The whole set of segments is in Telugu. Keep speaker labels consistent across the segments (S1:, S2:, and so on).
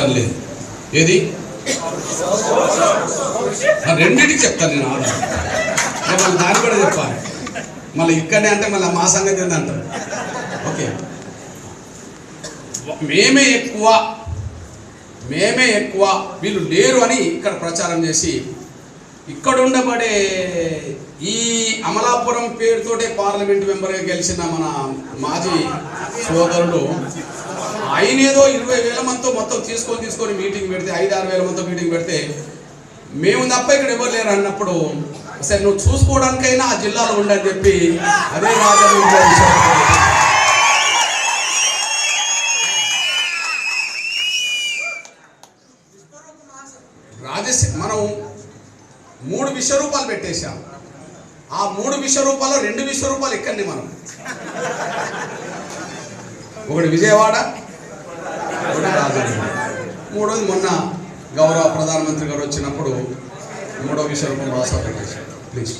S1: ఆడటం లేదు. ఏది? రెండింటికి చెప్తాను నేను ఆర్డర్ మళ్ళీ దాన్ని కూడా చెప్పాలి. మళ్ళీ ఇక్కడనే అంటే మళ్ళీ మా సంగతి ఏందంటారు ఓకే. మేమే ఎక్కువ మేమే ఎక్కువ వీళ్ళు లేరు అని ఇక్కడ ప్రచారం చేసి ఇక్కడ ఉండబడే ఈ అమలాపురం పేరుతోటే పార్లమెంట్ మెంబర్గా గెలిచిన మన మాజీ సోదరుడు ఆయన ఏదో ఇరవై వేల మందితో మొత్తం తీసుకొని తీసుకొని మీటింగ్ పెడితే ఐదు ఆరు వేల మందితో మీటింగ్ పెడితే మేము తప్ప ఇక్కడ ఎవరు లేరు అన్నప్పుడు సరే నువ్వు చూసుకోవడానికైనా ఆ జిల్లాలో ఉండని చెప్పి అదే రాజమండ్రి రాజశే మనం మూడు విశ్వరూపాలు పెట్టేశాం. ఆ మూడు విశ్వరూపాల్లో రెండు విశ్వరూపాలు ఎక్కండి మనం. ఒకటి విజయవాడ ఒకటి మూడోది మొన్న గౌరవ ప్రధానమంత్రి గారు వచ్చినప్పుడు మూడో విశ్వరూపం రాసా పెట్టేశాం. ప్లీజ్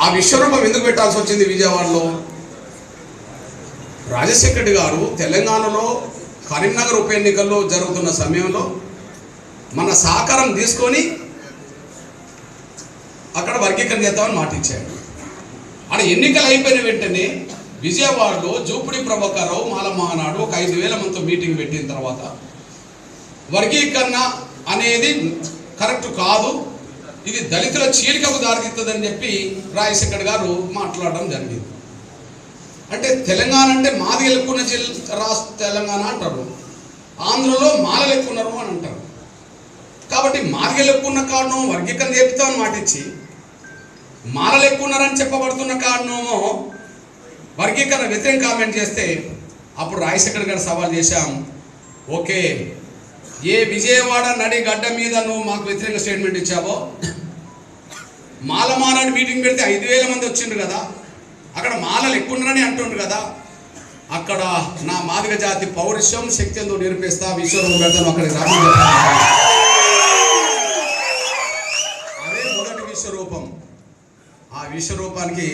S1: ఆ విశ్వరూపం ఎందుకు పెట్టాల్సి వచ్చింది విజయవాడలో? రాజశేఖర్ గారు తెలంగాణలో కరీంనగర్ ఉప ఎన్నికల్లో జరుగుతున్న సమయంలో మన సహకారం తీసుకొని అక్కడ వర్గీకరణ చేద్దామని మాట ఇచ్చాడు. ఆడ ఎన్నికలు అయిపోయిన వెంటనే విజయవాడలో జూపిడి ప్రభాకరరావు మాల మహానాడు ఒక ఐదు వేల మందితో మీటింగ్ పెట్టిన తర్వాత వర్గీకరణ అనేది కరెక్ట్ కాదు ఇది దళితుల చీలికకు దారితీస్తుందని చెప్పి రాజశేఖర్ గారు మాట్లాడడం జరిగింది. అంటే తెలంగాణ అంటే మాది ఎక్కున్న జిల్ రాష్ట్ర తెలంగాణ అంటారు. ఆంధ్రలో మాలలు ఎక్కువ ఉన్నారు అని అంటారు. కాబట్టి మాది ఎక్కువ ఉన్న కారణం వర్గీకరణ చెప్తామని అని ఇచ్చి మాలలు ఎక్కువ ఉన్నారని చెప్పబడుతున్న కారణమో వర్గీకరణ వ్యతిరేక కామెంట్ చేస్తే అప్పుడు రాజశేఖర్ గారు సవాల్ చేశాం. ఓకే ఏ విజయవాడ నడి గడ్డ మీద నువ్వు మాకు వ్యతిరేక స్టేట్మెంట్ ఇచ్చావో? మాలమానాడు మీటింగ్ పెడితే ఐదు వేల మంది వచ్చిండ్రు కదా? అక్కడ మాలలు ఎక్కువ ఉన్నారని అంటుండ్రు కదా. అక్కడ నా మాదిగ జాతి పౌరుషం శక్తి ఎంతో నిరూపిస్తా విశ్వరూపం పెడతాను అక్కడ అదే మొదటి విశ్వరూపం. ఆ విశ్వరూపానికి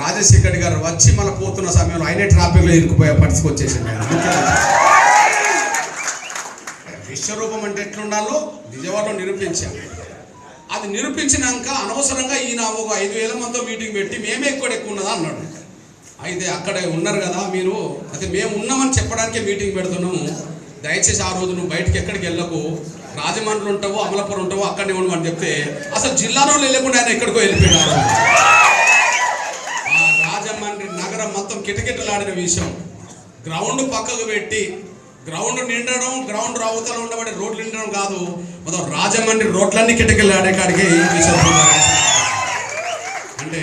S1: రాజశేఖర్ గారు వచ్చి మన పోతున్న సమయంలో ఆయనే ట్రాఫిక్లో ఇరుక్కుపోయే పరిస్థితి వచ్చేసింది విశ్వరూపం అంటే ఎట్లుండాలో విజయవాడలో నిరూపించాం. అది నిరూపించినాక అనవసరంగా ఈయన ఒక ఐదు వేల మందితో మీటింగ్ పెట్టి మేమే ఎక్కువ ఎక్కువ ఉన్నదా అన్నాడు. అయితే అక్కడ ఉన్నారు కదా మీరు అయితే మేము ఉన్నామని చెప్పడానికే మీటింగ్ పెడుతున్నాము. దయచేసి ఆ రోజు నువ్వు బయటికి ఎక్కడికి వెళ్ళకు. రాజమండ్రి ఉంటావో అమలాపురం ఉంటావో అక్కడనే ఉండమని చెప్తే అసలు జిల్లాలో వెళ్ళకుండా ఆయన ఎక్కడికో వెళ్ళిపోయినారు. ఆ రాజమండ్రి నగరం మొత్తం కిటకిటలాడిన విషయం. గ్రౌండ్ పక్కకు పెట్టి గ్రౌండ్ నిండడం గ్రౌండ్ రావుతలు ఉండబడి రోడ్లు నిండడం కాదు మొత్తం రాజమండ్రి రోడ్లన్నీ కిటకీలు ఆడే కాడికి అంటే